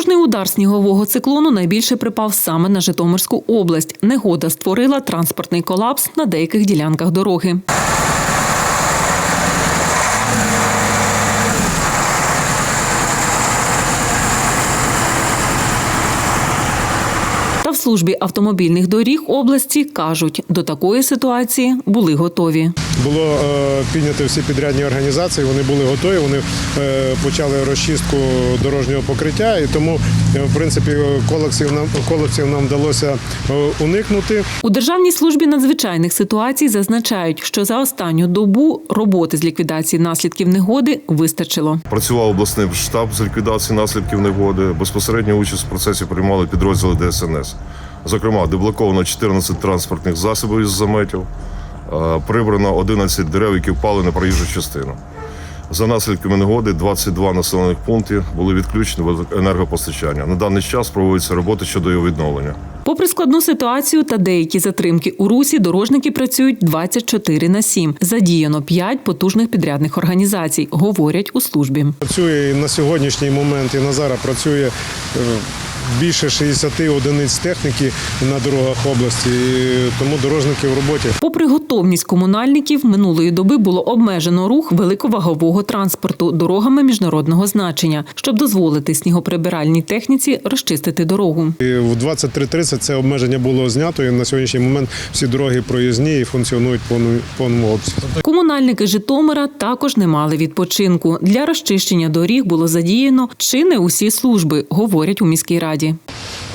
Потужний удар снігового циклону найбільше припав саме на Житомирську область. Негода створила транспортний колапс на деяких ділянках дороги. Службі автомобільних доріг області кажуть, до такої ситуації були готові. Було е, піднято всі підрядні організації, вони були готові, вони е, почали розчистку дорожнього покриття, і тому, в принципі, колапсів нам, колапсів нам вдалося е, уникнути. У Державній службі надзвичайних ситуацій зазначають, що за останню добу роботи з ліквідації наслідків негоди вистачило. Працював обласний штаб з ліквідації наслідків негоди. Безпосередню участь в процесі приймали підрозділи ДСНС. Зокрема, деблоковано 14 транспортних засобів із заметів, е, прибрано 11 дерев, які впали на проїжджу частину. За наслідками негоди 22 населених пункти були відключені від енергопостачання. На даний час проводяться роботи щодо його відновлення. Попри складну ситуацію та деякі затримки у русі, дорожники працюють 24 на 7. Задіяно 5 потужних підрядних організацій, говорять у службі. Працює на сьогоднішній момент і на зараз працює е, більше 60 одиниць техніки на дорогах області, і тому дорожники в роботі. Попри готовність комунальників, минулої доби було обмежено рух великовагового транспорту дорогами міжнародного значення, щоб дозволити снігоприбиральній техніці розчистити дорогу. І в 23.30 це обмеження було знято, і на сьогоднішній момент всі дороги проїзні і функціонують в повному- обсязі. Комунальники Житомира також не мали відпочинку. Для розчищення доріг було задіяно чи не усі служби, говорять у міській раді.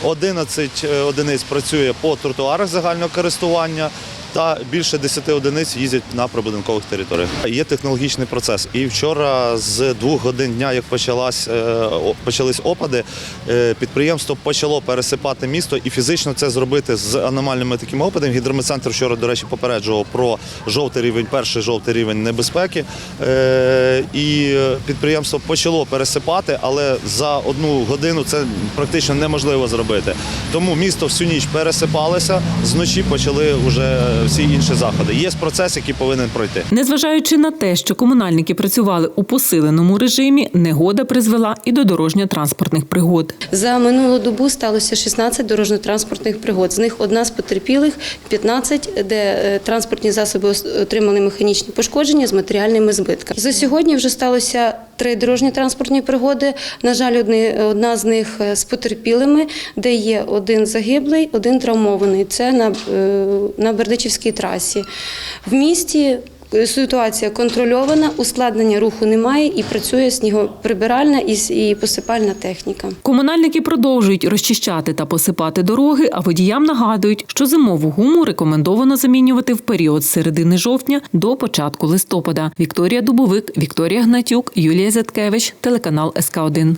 11 одиниць працює по тротуарах загального користування. Та більше 10 одиниць їздять на прибудинкових територіях. Є технологічний процес. І вчора з двох годин дня, як почалась, е, почались опади, е, підприємство почало пересипати місто і фізично це зробити з аномальними такими опадами. Гідрометцентр вчора, до речі, попереджував про жовтий рівень, перший жовтий рівень небезпеки. Е, І підприємство почало пересипати, але за одну годину це практично неможливо зробити. Тому місто всю ніч пересипалося, зночі почали вже всі інші заходи. Є процес, який повинен пройти. Незважаючи на те, що комунальники працювали у посиленому режимі, негода призвела і до дорожньо-транспортних пригод. За минулу добу сталося 16 дорожньо-транспортних пригод. З них одна з потерпілих, 15, де е, транспортні засоби отримали механічні пошкодження з матеріальними збитками. За сьогодні вже сталося три дорожні транспортні пригоди. На жаль, одна з них е, з потерпілими, де є один загиблий, один травмований. Це на, е, на Бердичівській трасі. В місті Ситуація контрольована, ускладнення руху немає і працює снігоприбиральна і посипальна техніка. Комунальники продовжують розчищати та посипати дороги, а водіям нагадують, що зимову гуму рекомендовано замінювати в період з середини жовтня до початку листопада. Вікторія Дубовик, Вікторія Гнатюк, Юлія Заткевич, телеканал СК 1